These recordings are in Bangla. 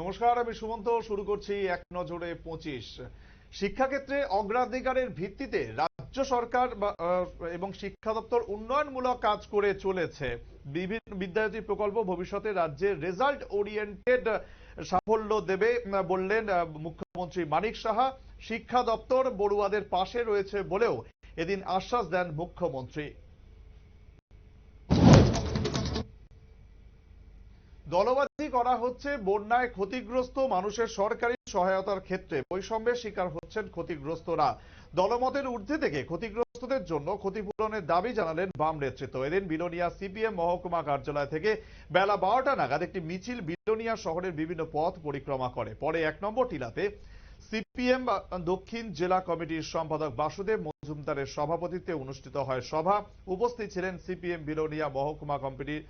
নমস্কার, আমি সুমন্ত। শুরু করছি এক নজরে পঁচিশ। শিক্ষাক্ষেত্রে অগ্রাধিকারের ভিত্তিতে রাজ্য সরকার এবং শিক্ষা দপ্তর উন্নয়নমূলক কাজ করে চলেছে। বিভিন্ন বিদ্যার্থী প্রকল্প ভবিষ্যতে রাজ্যের রেজাল্ট ওরিয়েন্টেড সাফল্য দেবে বললেন মুখ্যমন্ত্রী মানিক সাহা। শিক্ষা দপ্তর বড়ুয়াদের পাশে রয়েছে বলেও এদিন আশ্বাস দেন মুখ্যমন্ত্রী। দলবাজি করা হচ্ছে বন্যায় ক্ষতিগ্রস্ত মানুষের সরকারি সহায়তার ক্ষেত্রে। বৈষম্যের শিকার হচ্ছেন ক্ষতিগ্রস্তরা। দলমতের ঊর্ধ্বে থেকে ক্ষতিগ্রস্তদের জন্য ক্ষতিপূরণের দাবি জানালেন বাম নেতৃত্ব। এদিন বিলোনিয়া সিপিএম মহকুমা কার্যালয় থেকে বেলা বারোটা নাগাদ একটি মিছিল বিলোনিয়া শহরের বিভিন্ন পথ পরিক্রমা করে। পরে এক নম্বর টিলাতে সিপিএম দক্ষিণ জেলা কমিটির সম্পাদক বাসুদেব মজুমদারের সভাপতিত্বে অনুষ্ঠিত হয় সভা। উপস্থিত ছিলেন সিপিএম বিলোনিয়া মহকুমা কমিটির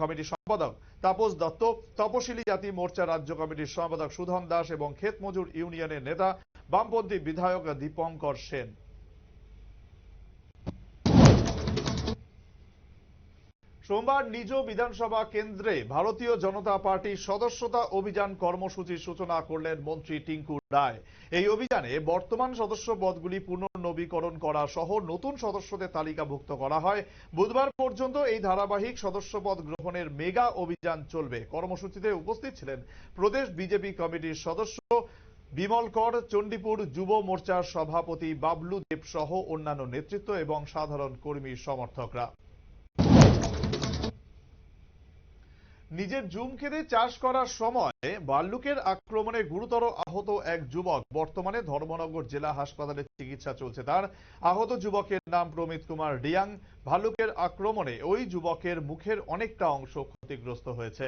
কমিটির সম্পাদক তাপস দত্ত, তপশিলি জাতি মোর্চা রাজ্য কমিটির সম্পাদক সুধন দাস এবং ক্ষেত মজুর ইউনিয়নের নেতা বামপন্থী বিধায়ক দীপঙ্কর সেন। সোমবার নিজ বিধানসভা কেন্দ্রে ভারতীয় জনতা পার্টির সদস্যতা অভিযান কর্মসূচির সূচনা করলেন মন্ত্রী টিঙ্কু রায়। এই অভিযানে বর্তমান সদস্য পদগুলি পুনর্নবীকরণ করা সহ নতুন সদস্যদের তালিকাভুক্ত করা হয়। বুধবার পর্যন্ত এই ধারাবাহিক সদস্য পদ গ্রহণের মেগা অভিযান চলবে। কর্মসূচিতে উপস্থিত ছিলেন প্রদেশ বিজেপি কমিটির সদস্য বিমল কর, চণ্ডীপুর যুব মোর্চার সভাপতি বাবলু দেব সহ অন্যান্য নেতৃত্ব এবং সাধারণ কর্মী সমর্থকরা। নিজের জুম খেতে চাষ করার সময় ভাল্লুকের আক্রমণে গুরুতর আহত এক যুবক। বর্তমানে ধর্মনগর জেলা হাসপাতালে চিকিৎসা চলছে তার। আহত যুবকের নাম প্রমিত কুমার রিয়াং ভাল্লুকের আক্রমণে ওই যুবকের মুখের অনেকটা অংশ ক্ষতিগ্রস্ত হয়েছে।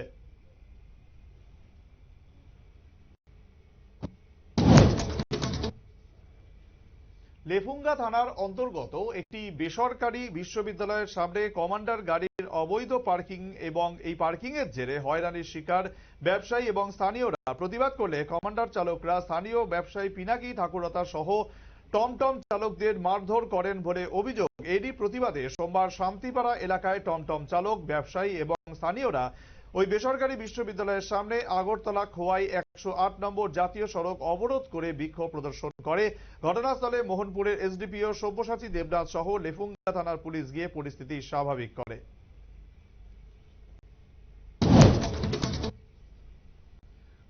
লেফুঙ্গা থানার অন্তর্গত একটি বেসরকারি বিশ্ববিদ্যালয়ের সামনে কমান্ডার গাড়ির অবৈধ পার্কিং এবং এই পার্কিং এর জেরে হয়রানির শিকার ব্যবসায়ী এবং স্থানীয়রা। প্রতিবাদ করলে কমান্ডার চালকরা স্থানীয় ব্যবসায়ী পিনাকি ঠাকুরতা সহ টমটম চালকদের মারধর করেন বলে অভিযোগ। এরই প্রতিবাদে সোমবার শান্তিপাড়া এলাকায় টমটম চালক, ব্যবসায়ী এবং স্থানীয়রা ওই বেসরকারি বিশ্ববিদ্যালয়ের সামনে আগরতলা খোয়াই একশো আট নম্বর জাতীয় সড়ক অবরোধ করে বিক্ষোভ প্রদর্শন করে। ঘটনাস্থলে মোহনপুরের এসডিপিও সব্যসাচী দেবনাথ সহ লেফুঙ্গা থানার পুলিশ গিয়ে পরিস্থিতি স্বাভাবিক করে।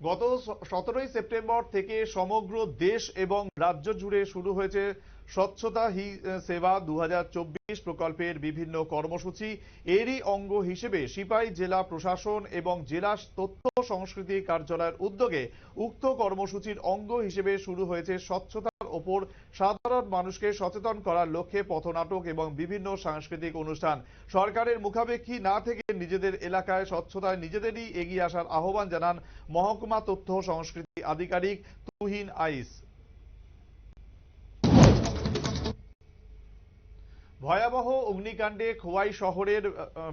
গত সতেরোই সেপ্টেম্বর থেকে সমগ্র দেশ এবং রাজ্য জুড়ে শুরু হয়েছে স্বচ্ছতা হি সেবা দু হাজার চব্বিশ প্রকল্পের বিভিন্ন কর্মসূচি এরই অঙ্গ হিসেবে সিপাই জেলা প্রশাসন এবং জেলা তথ্য সংস্কৃতি কার্যালয়ের উদ্যোগে উক্ত কর্মসূচির অঙ্গ হিসেবে শুরু হয়েছে স্বচ্ছতার ওপর সাধারণ মানুষকে সচেতন করার লক্ষ্যে পথনাটক এবং বিভিন্ন সাংস্কৃতিক অনুষ্ঠান। সরকারের মুখাপেক্ষী না থেকে নিজেদের এলাকায় স্বচ্ছতায় নিজেদেরই এগিয়ে আসার আহ্বান জানান মহকুমা তথ্য সংস্কৃতি আধিকারিক তুহিন আইস। ভয়াবহ অগ্নিকাণ্ডে খোয়াই শহরের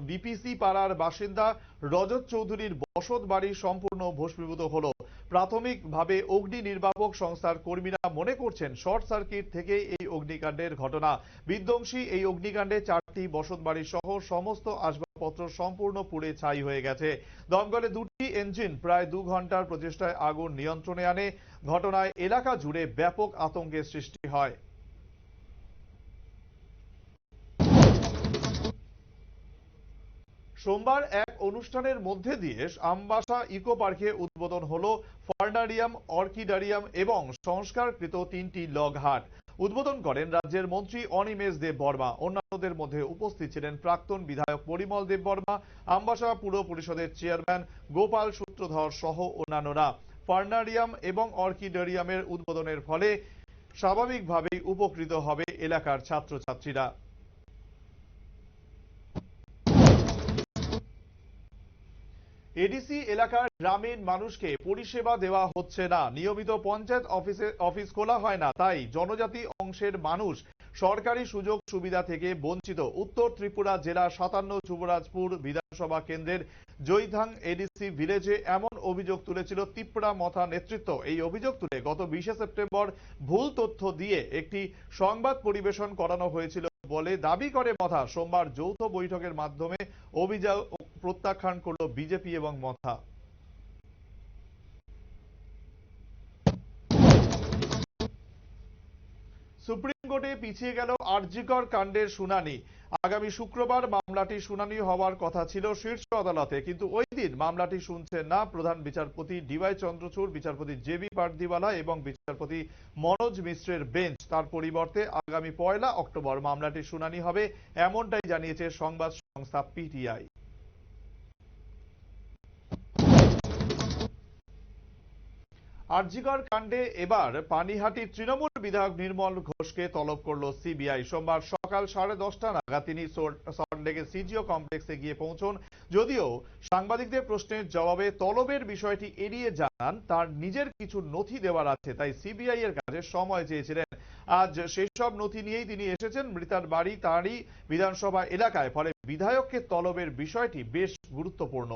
বিপিসি পাড়ার বাসিন্দা রজত চৌধুরীর বসত বাড়ি সম্পূর্ণ ভস্মীভূত হল। প্রাথমিকভাবে অগ্নি নির্বাপক সংস্থার কর্মীরা মনে করছেন শর্ট সার্কিট থেকে এই অগ্নিকাণ্ডের ঘটনা। বিধ্বংসী এই অগ্নিকাণ্ডে চারটি বসত বাড়ি সহ সমস্ত আসবাবপত্র সম্পূর্ণ পুড়ে ছাই হয়ে গেছে। দমকলে দুটি ইঞ্জিন প্রায় দু ঘণ্টার প্রচেষ্টায় আগুন নিয়ন্ত্রণে আনে। ঘটনায় এলাকা জুড়ে ব্যাপক আতঙ্কের সৃষ্টি হয়। সোমবার এক অনুষ্ঠানের মধ্যে দিয়ে আমবাসা ইকো পার্কে উদ্বোধন হল ফার্নারিয়াম, অর্কিডারিয়াম এবং সংস্কারকৃত তিনটি লগহাট উদ্বোধন করেন রাজ্যের মন্ত্রী অনিমেষ দেব বর্মা। অন্যান্যদের মধ্যে উপস্থিত ছিলেন প্রাক্তন বিধায়ক পরিমল দেব বর্মা, আমবাসা পুর পরিষদের চেয়ারম্যান গোপাল সূত্রধর সহ অন্যান্যরা। ফার্নারিয়াম এবং অর্কিডারিয়ামের উদ্বোধনের ফলে স্বাভাবিকভাবেই উপকৃত হবে এলাকার ছাত্রছাত্রীরা। এডিসি এলাকার গ্রামীণ মানুষকে পরিষেবা দেওয়া হচ্ছে না। নিয়মিত পঞ্চায়েত অফিসে, অফিস খোলা হয় না, তাই জনজাতি অংশের মানুষ সরকারি সুযোগ সুবিধা থেকে বঞ্চিত। উত্তর ত্রিপুরা জেলার সাতান্ন যুবরাজপুর বিধানসভা কেন্দ্রের জৈধাং এডিসি ভিলেজে এমন অভিযোগ তুলেছিল তিপ্রা মথা নেতৃত্ব। এই অভিযোগ তুলে গত বিশে সেপ্টেম্বর ভুল তথ্য দিয়ে একটি সংবাদ পরিবেশন করানো হয়েছিল বলে দাবি করে মথা। সোমবার যৌথ বৈঠকের মাধ্যমে অভিযোগ প্রত্যাখ্যান করল বিজেপি এবং মথা। কোর্টে পিছিয়ে গেল আরজিকর কাণ্ডের শুনানি। আগামী শুক্রবার মামলাটি শুনানি হওয়ার কথা ছিল শীর্ষ আদালতে, কিন্তু ওই দিন মামলাটি শুনছেন না প্রধান বিচারপতি ডিওয়াই চন্দ্রচূড়, বিচারপতি জেবি পার্দিওয়ালা এবং বিচারপতি মনোজ মিশ্রের বেঞ্চ। তার পরিবর্তে আগামী পয়লা অক্টোবর মামলাটির শুনানি হবে, এমনটাই জানিয়েছে সংবাদ সংস্থা পিটিআই আরজিকর কাণ্ডে এবার পানিহাটির তৃণমূল বিধায়ক নির্মল ঘোষকে তলব করল সিবিআই। সোমবার সকাল সাড়ে দশটা নাগাদ তিনি সল্টলেকের সিজিও কমপ্লেক্সে গিয়ে পৌঁছন। যদিও সাংবাদিকদের প্রশ্নের জবাবে তলবের বিষয়টি এড়িয়ে জানান তার নিজের কিছু নথি দেওয়ার আছে, তাই সিবিআই এর কাছে সময় চেয়েছিলেন। আজ সেই সব নথি নিয়েই তিনি এসেছেন মৃতার বাড়ি, তাঁরই বিধানসভা এলাকায়, ফলে বিধায়ককে তলবের বিষয়টি বেশ গুরুত্বপূর্ণ।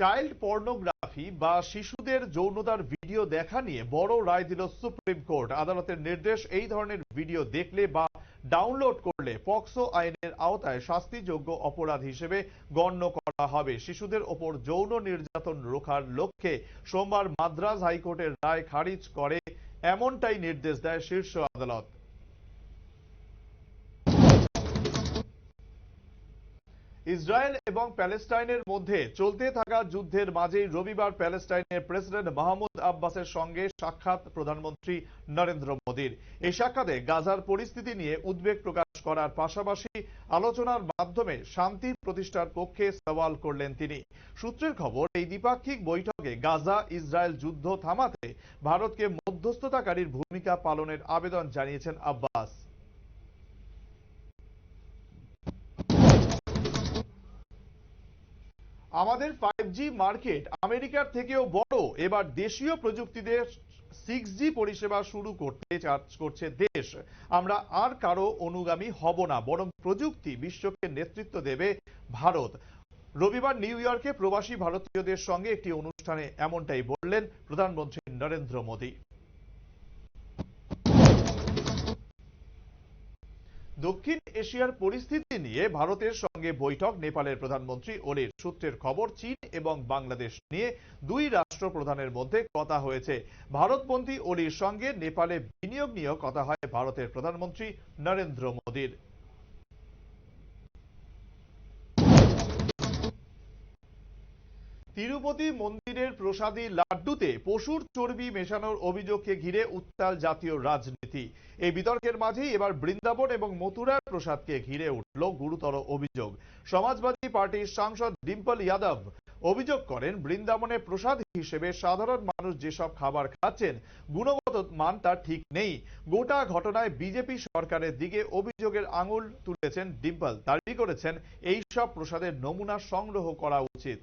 চাইল্ড পর্নোগ্রাফি বা শিশুদের যৌনতার ভিডিও দেখা নিয়ে বড় রায় দিল সুপ্রিম কোর্ট। আদালতের নির্দেশ, এই ধরনের ভিডিও দেখলে বা ডাউনলোড করলে পক্সো আইনের আওতায় শাস্তিযোগ্য অপরাধ হিসেবে গণ্য করা হবে। শিশুদের ওপর যৌন নির্যাতন রোখার লক্ষ্যে সোমবার মাদ্রাজ হাইকোর্টের রায় খারিজ করে, এমনটাই নির্দেশ দেয় শীর্ষ আদালত। ইসরায়েল এবং প্যালেস্টাইনের মধ্যে চলতে থাকা যুদ্ধের মাঝেই রবিবার প্যালেস্টাইনের প্রেসিডেন্ট মাহমুদ আব্বাসের সঙ্গে সাক্ষাৎ প্রধানমন্ত্রী নরেন্দ্র মোদীর। এই সাক্ষাতে গাজার পরিস্থিতি নিয়ে উদ্বেগ প্রকাশ করার পাশাপাশি আলোচনার মাধ্যমে শান্তি প্রতিষ্ঠার পক্ষে সওয়াল করলেন তিনি। সূত্রের খবর, এই দ্বিপাক্ষিক বৈঠকে গাজা ইসরায়েল যুদ্ধ থামাতে ভারতকে মধ্যস্থতাকারীর ভূমিকা পালনের আবেদন জানিয়েছেন আব্বাস। আমাদের ফাইভ জি মার্কেট আমেরিকার থেকেও বড়। এবার দেশীয় প্রযুক্তিতে সিক্স জি পরিষেবা শুরু করতে চার্জ করছে দেশ। আমরা আর কারও অনুগামী হব না, বরং প্রযুক্তি বিশ্বকে নেতৃত্ব দেবে ভারত। রবিবার নিউ ইয়র্কে প্রবাসী ভারতীয়দের সঙ্গে একটি অনুষ্ঠানে এমনটাই বললেন প্রধানমন্ত্রী নরেন্দ্র মোদী। দক্ষিণ এশিয়ার পরিস্থিতি নিয়ে ভারতের সঙ্গে বৈঠক। নেপালের প্রধানমন্ত্রী ওলির সূত্রের খবর, চীন এবং বাংলাদেশ নিয়ে দুই রাষ্ট্রপ্রধানের মধ্যে কথা হয়েছে। ভারতপন্থী ওলির সঙ্গে নেপালে বিনিয়োগ নিয়েও কথা হয় ভারতের প্রধানমন্ত্রী নরেন্দ্র মোদীর। তিরুপতি মন্দিরের প্রসাদী লাড্ডুতে পশুর চর্বি মেশানোর অভিযোগকে ঘিরে উত্তাল জাতীয় রাজনীতি। এই বিতর্কের মাঝেই এবার বৃন্দাবন এবং মথুরার প্রসাদকে ঘিরে উঠল গুরুতর অভিযোগ। সমাজবাদী পার্টির সাংসদ ডিম্পল যাদব অভিযোগ করেন, বৃন্দাবনে প্রসাদ হিসেবে সাধারণ মানুষ যেসব খাবার খাচ্ছেন, গুণগত মান তার ঠিক নেই। গোটা ঘটনায় বিজেপি সরকারের দিকে অভিযোগের আঙুল তুলেছেন ডিম্পল। দাবি করেছেন এই সব প্রসাদের নমুনা সংগ্রহ করা উচিত।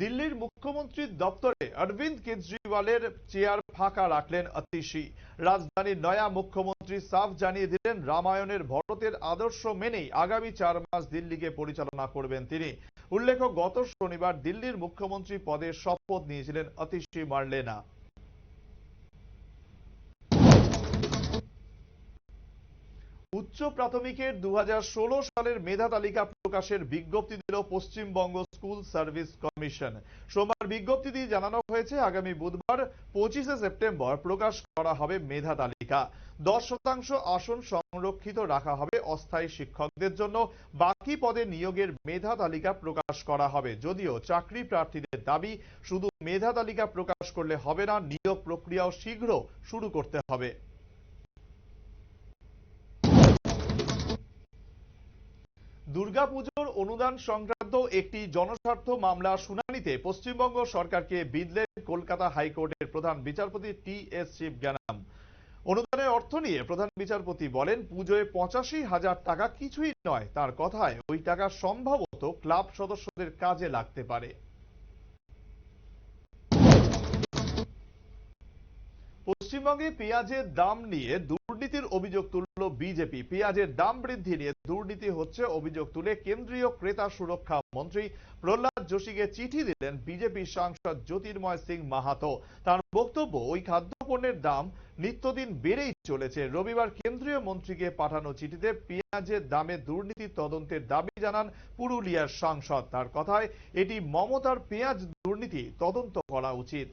দিল্লির মুখ্যমন্ত্রীর দপ্তরে অরবিন্দ কেজরিওয়ালের চেয়ার ফাঁকা রাখলেন অতিশি। রাজধানীর নয়া মুখ্যমন্ত্রী সাফ জানিয়ে দিলেন, রামায়ণের ভরতের আদর্শ মেনেই আগামী চার মাস দিল্লিকে পরিচালনা করবেন তিনি। উল্লেখ্য, গত শনিবার দিল্লির মুখ্যমন্ত্রী পদে শপথ নিয়েছিলেন অতিশি মার্লেনা। উচ্চ প্রাথমিকের দু হাজার ষোলো সালের মেধা তালিকা প্রকাশের বিজ্ঞপ্তি দিল পশ্চিমবঙ্গ স্কুল সার্ভিস কমিশন। সোমবার বিজ্ঞপ্তি দিয়ে জানানো হয়েছে, আগামী বুধবার পঁচিশে সেপ্টেম্বর প্রকাশ করা হবে মেধা তালিকা। দশ শতাংশ আসন সংরক্ষিত রাখা হবে অস্থায়ী শিক্ষকদের জন্য। বাকি পদে নিয়োগের মেধা তালিকা প্রকাশ করা হবে। যদিও চাকরি প্রার্থীদের দাবি, শুধু মেধা তালিকা প্রকাশ করলে হবে না, নিয়োগ প্রক্রিয়াও শীঘ্র শুরু করতে হবে। দুর্গাপুজোর অনুদান সংক্রান্ত একটি জনস্বার্থ মামলা শুনানিতে পশ্চিমবঙ্গ সরকারকে বিদলেন কলকাতা হাইকোর্টের প্রধান বিচারপতি টি এস শিবজ্ঞানাম অনুদানের অর্থ নিয়ে প্রধান বিচারপতি বলেন, পুজোয় পঁচাশি হাজার টাকা কিছুই নয়, তার কথায় ওই টাকা সম্ভবত ক্লাব সদস্যদের কাজে লাগতে পারে। পশ্চিমবঙ্গে পেঁয়াজের দাম নিয়ে দুর্নীতির অভিযোগ তুলল বিজেপি। পেঁয়াজের দাম বৃদ্ধি নিয়ে দুর্নীতি হচ্ছে অভিযোগ তুলে কেন্দ্রীয় ক্রেতা সুরক্ষা মন্ত্রী প্রহ্লাদ যোশীকে চিঠি দিলেন বিজেপি সাংসদ জ্যোতির্ময় সিং মাহাতো। তার বক্তব্য, ওই খাদ্য পণ্যের দাম নিত্যদিন বেড়েই চলেছে। রবিবার কেন্দ্রীয় মন্ত্রীকে পাঠানো চিঠিতে পেঁয়াজের দামে দুর্নীতি তদন্তের দাবি জানান পুরুলিয়ার সাংসদ। তার কথায়, এটি মমতার পেঁয়াজ দুর্নীতি, তদন্ত করা উচিত।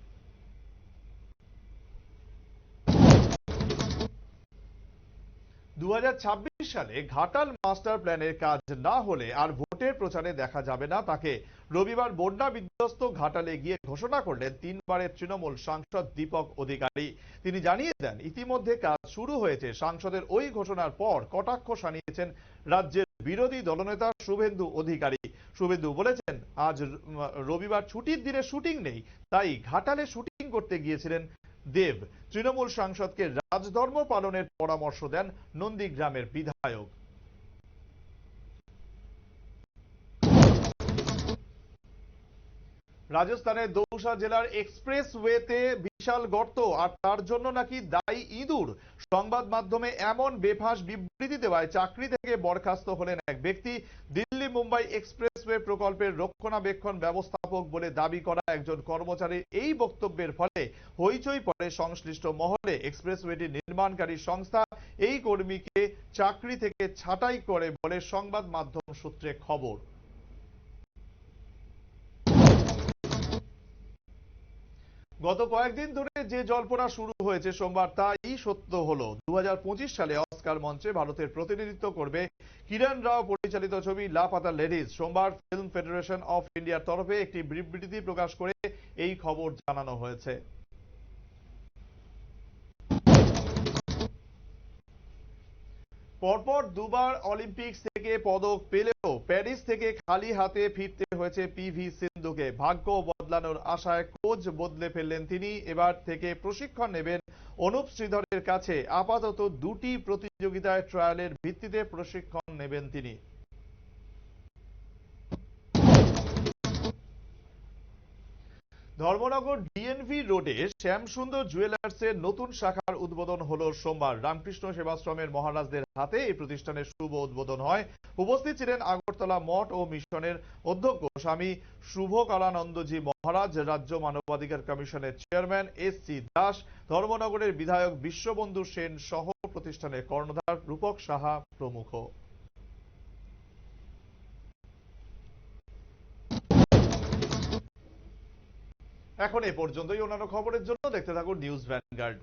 দু হাজার ছাব্বিশ সালে ঘাটাল মাস্টার প্ল্যানের কাজ না হলে আর ভোটের প্রচারে দেখা যাবে না তাকে। রবিবার বন্যা বিধ্বস্ত ঘাটালে গিয়ে ঘোষণা করলেন তিনবারের তৃণমূল সাংসদ দীপক অধিকারী। তিনি জানিয়ে দেন, ইতিমধ্যে কাজ শুরু হয়েছে। সাংসদের ওই ঘোষণার পর কটাক্ষ শানিয়েছেন রাজ্যের বিরোধী দলনেতা শুভেন্দু অধিকারী। শুভেন্দু বলেছেন, আজ রবিবার ছুটির দিনে শুটিং নেই, তাই ঘাটালে শুটিং করতে গিয়েছিলেন দেব। তৃণমূল সাংসদকে রাজধর্ম পালনের পরামর্শ দেন নন্দীগ্রামের বিধায়ক। রাজস্থানের দৌসা জেলার এক্সপ্রেস ওয়েতে বিশাল গর্ত, আর তার জন্য নাকি দায়ী ইঁদুর? সংবাদ মাধ্যমে এমন বেফাঁস বিবৃতি দেওয়ায় চাকরি থেকে বরখাস্ত হলেন এক ব্যক্তি। দিল্লি মুম্বাই এক্সপ্রেসওয়ে প্রকল্পের রক্ষণাবেক্ষণ ব্যবস্থাপক বলে দাবি করা একজন কর্মচারীর এই বক্তব্যের ফলে হইচই পড়ে সংশ্লিষ্ট মহলে। এক্সপ্রেসওয়েটি নির্মাণকারী সংস্থা এই কর্মীকে চাকরি থেকে ছাঁটাই করে বলে সংবাদ মাধ্যম সূত্রে খবর। গত কয়েকদিন ধরে যে জল্পনা শুরু হয়েছে সোমবার, তাই সত্য হলো। দু হাজার পঁচিশ সালে অস্কার মঞ্চে ভারতের প্রতিনিধিত্ব করবে কিরণ রাও। পরিচালিত ছবি লাপাতা লেডিজ সোমবার ফিল্ম ফেডারেশন অফ ইন্ডিয়ার তরফে একটি বিবৃতি প্রকাশ করে এই খবর জানানো হয়েছে। পরপর দুবার অলিম্পিক্স থেকে পদক পেলেও প্যারিস থেকে খালি হাতে ফিরতে হয়েছে পিভি সিন্ধুকে। ভাগ্য বদলানোর আশায় কোচ বদলে ফেললেন তিনি। এবার থেকে প্রশিক্ষণ নেবেন অনুপ শ্রীধরের কাছে। আপাতত দুটি প্রতিযোগিতায় ট্রায়ালের ভিত্তিতে প্রশিক্ষণ নেবেন তিনি। ধর্মনগর ডিএনভি রোডে শ্যামসুন্দর জুয়েলার্সের নতুন শাখার উদ্বোধন হলো সোমবার। রামকৃষ্ণ সেবাশ্রমের মহারাজদের হাতে এই প্রতিষ্ঠানের শুভ উদ্বোধন হয়। উপস্থিত ছিলেন আগরতলা মঠ ও মিশনের অধ্যক্ষ স্বামী শুভকালানন্দজি মহারাজ, রাজ্য মানবাধিকার কমিশনের চেয়ারম্যান এস সি দাস, ধর্মনগরের বিধায়ক বিশ্ববন্ধু সেন সহ প্রতিষ্ঠানের কর্ণধার রূপক সাহা প্রমুখ। এখন এ পর্যন্তই অন্যান্য খবরের জন্য দেখতে থাকুন নিউজ ভ্যানগার্ড।